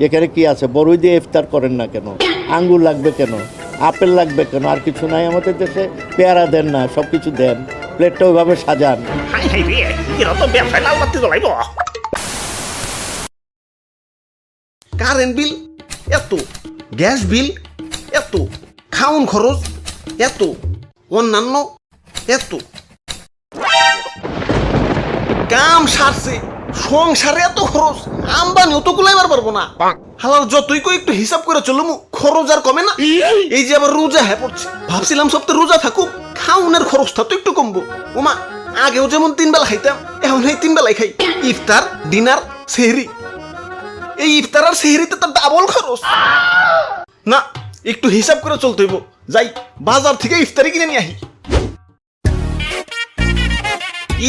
এখানে কি আছে? বড়ই দিয়ে ইফতার করেন না কেন? আঙ্গুর লাগবে কেন? আপেল লাগবে কেন? আর কিছু নাই আমাদের দেশে? পেয়ারা দেন না সব কিছু দেন। প্লেটটা ওইভাবে সাজান। কারেন্ট বিল এত, গ্যাস বিল এত, খাউন খরচ এত, অন্যান্য এত। কাম সারছে। সংসারে এত খরচ আমদানিও তো কুলাইবার পারব না। হালার যতই কই একটু হিসাব করে চলুম খরচ আর কমে না। এই যে আবার রোজা হ্যাঁ পড়ছে ভাবছিলাম সব তো রোজা থাকুক খাউনের খরচটা তো একটু কমবো। ওমা আগেও যেমন তিন বেলা খাইতাম এখন এই তিন বেলায় খাই। ইফতার ডিনার সেহরি। এই ইফতার আর সেহরিতে তো ডাবল খরচ। না একটু হিসাব করে চলতে হইব। যাই বাজার থেকে ইফতারি কিনে নিয়ে আহি।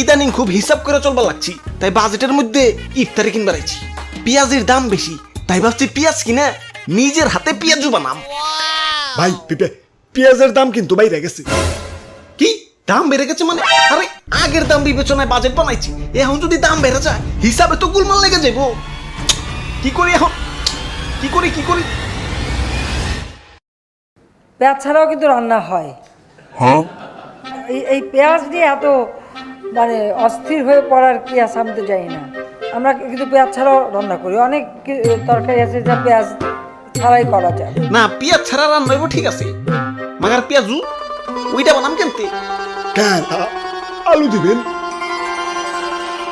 ইদানিং খুব হিসাব করে চলবার লাগছি তাই বাজেটের মধ্যে ইফতারি কিনবার আইছি। পেঁয়াজের দাম বেশি তাই ভাবছি পেঁয়াজ কিনা নিজের হাতে পেঁয়াজু বানাম। ভাই পিপে পেঁয়াজের দাম কিন্তু বাইরে গেছে। কি? দাম বেড়ে গেছে মানে? আরে আগের দাম বিবেচনায় বাজেট বানাইছি এখন যদি দাম বেড়ে যায় হিসাবে তো গুলমাল লেগে যাব কি করি এখন? কি করি কি করি? পেঁয়াজ ছাড়াও কিন্তু রান্না হয়। এই এই পেঁয়াজ নিয়ে এত মানে অস্থির হয়ে পড়ার কি আছে আমি তো জানি না। আমরা কিন্তু পেঁয়াজ ছাড়াও রান্না করি। অনেক তরকারি আছে যা পেঁয়াজ ছাড়াই করা যায়। না পেঁয়াজ ছাড়া রান্না হইব ঠিক আছে। মাগার পেঁয়াজু ওইটা বানাম কেমতে? কেন আলু দিবেন।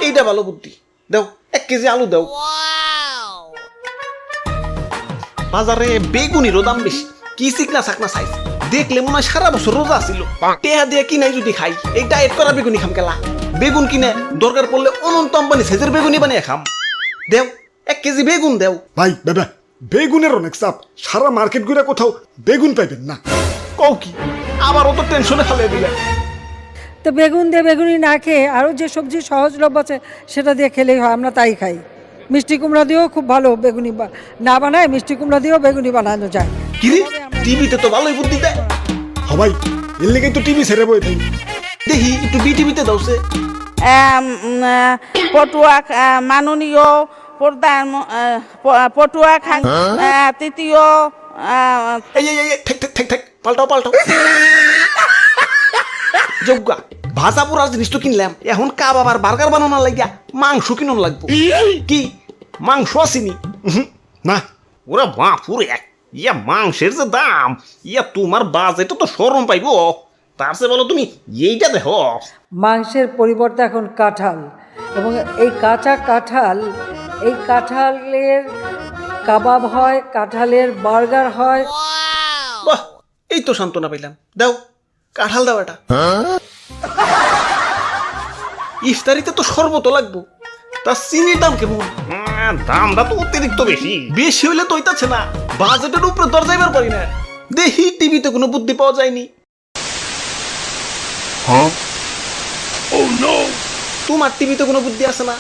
এইটা ভালো বুদ্ধি। দাও এক কেজি আলু দাও। বাজারে বেগুনিরও দাম বেশি। কি চিকনা চাকনা সাইজ দেখলে মনে হয় সারা বছর রোজা আছিল। টেহা দিয়ে কিনাই যদি খাই এই ডায়েট করা বেগুনি খাম কেলা। বেগুন কিনে দরকার পড়লে অনন্ত আম্বানি সেজের বেগুনি বানিয়ে খাম। দেও এক কেজি বেগুন দেও। ভাই বাবা বেগুনের অনেক চাপ। সারা মার্কেট ঘুরে কোথাও বেগুন পাইবেন না। কও কি আবার অত টেনশনে ফেলে দিলে। তো বেগুন দিয়ে বেগুনি না খেয়ে আরও যে সবজি সহজলভ্য আছে সেটা দিয়ে খেলেই হয় আমরা তাই খাই। মিষ্টি কুমড়া দিয়েও খুব ভালো বেগুনি না বানায় মিষ্টি কুমড়া দিয়েও বেগুনি বানানো যায়। কিরে টিভিতে তো ভালোই বুদ্ধি দেয়। সবাই এর লেগে তো টিভি ছেড়ে বই থাকি। দেখি একটু বি টিভিতে দাওছে আহ, পটুয়া আহ, মাননীয় প্রধান পটুয়া খান আহ, তৃতীয় আহ, এই এই ঠেক ঠেক ঠেক ঠেক পাল্টাও পাল্টাও। যোগ্যা ভাজা পোড়ার জিনিস তো কিনলাম। এখন কাবাব আর বার্গার বানানোর লাগিয়া মাংস কিনুন লাগবো। কি? মাংস আসেনি। না। ওরা বাপুরে ইয়া মাংসের যে দাম ইয়া তোমার বাজেটে তো সরম পাইবো। তার চেয়ে বলো তুমি এইটা দেখো। মাংসের পরিবর্তে এখন কাঁঠাল। এবং এই কাঁচা কাঁঠাল এই কাঁঠালের কাবাব হয় কাঁঠালের বার্গার হয়। বাহ এই তো সান্ত্বনা পাইলাম। দাও কাঁঠাল দাও এটা। ইফতারিতে তো শরবত লাগবো। তা চিনির দাম কেমন? দামটা তো অতিরিক্ত বেশি। বেশি হইলে তো হইতাছে না। বাজেটের উপরে দর যাইবার পারি না। দেখি টিভিতে কোনো বুদ্ধি পাওয়া যায়নি। তোমার টিভিতে কোনো বুদ্ধি আছে না?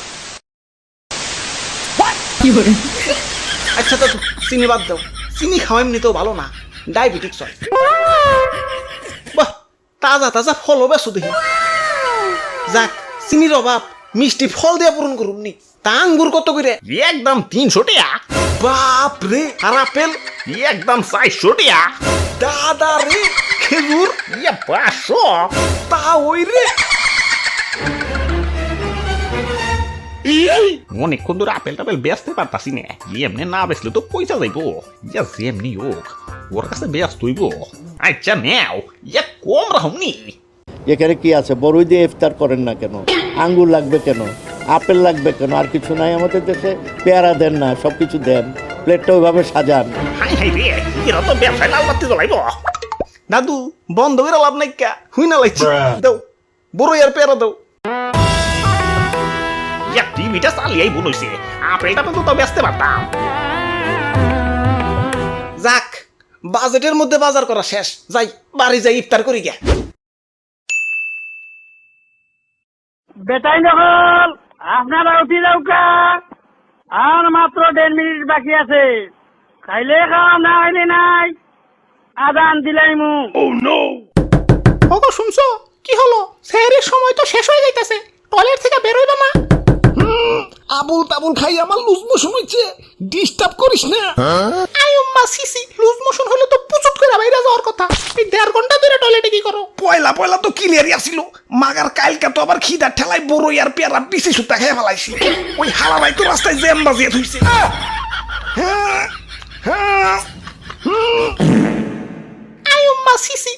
আচ্ছা তো চিনি বাদ দাও। চিনি খাওয়া এমনিতেও ভালো না। ডায়াবেটিক্স হয়। বাহ তাজা তাজা ফলও বেসো দেখি। যাক চিনির অভাব। মিষ্টি ফল দিয়ে পূরণ করুন নি। তা আঙ্গুর কত করে একদম তিনশো টিয়া। বাপ রে আর আপেল? একদম চারশো টিয়া। দাদা রে খেজুর? ইয়া পাঁচশো। তা ওই রে। অনেকক্ষণ ধরে আপেল টাপেল বেচতে পারতাছি না। এমনি না বেচলে তো পয়সা যাইব। ইয়া যেমনি হোক ওর কাছে ব্যস্ত হইব। আচ্ছা নেও ইয়া কম রাহমনি এখানে কি আছে? বড়ই দিয়ে ইফতার করেন না কেন? আঙ্গুর লাগবে কেন? আপেল লাগবে কেন? আর কিছু নাই আমাদের দেশে? পেয়ারা দেন না সব কিছু দেন। প্লেটটা ওইভাবে সাজান। দাদু বন্ধ করে লাভ নাই কা। হুই না লাগছে দাও বড় আর পেয়ারা দাও। ইয়া টিভিটা চালিয়াই বলইছে আপেলটা তো তো বেচতে পারতাম। যাক বাজেটের মধ্যে বাজার করা শেষ। যাই বাড়ি যাই ইফতার করি গে। বেটাই নকল আপনারা উঠি যাওকা। আর মাত্র দেড় মিনিট বাকি আছে। খাইলে খাওয়া না খাইলে নাই আদান দিলাই মু। ওগো শুনছো? কি হলো? স্যারের সময় তো শেষ হয়ে যাইতেছে। টয়লেট থেকে বেরোইবা না হুম আবুল তাবুল খাই আমার লুজ মোশন হইছে। ডিস্টার্ব করিস না। আয়ম্মা সিসি লুজ মোশন হলে তো বাইরে যাওয়ার কথা। এই দেড় ঘণ্টা ধরে টয়লেটে কি করো? পয়লা পয়লা তো ক্লিয়ারই আসিল। মাগার কালকে তো আবার খিদার ঠেলায় বড়ই আর পেয়ারা বিশি সুতা খেয়ে ফেলাইছি। ওই হালাবাই তো রাস্তায় জ্যাম বাজিয়ে থুইছে। হ্যাঁ, হ্যাঁ সিসি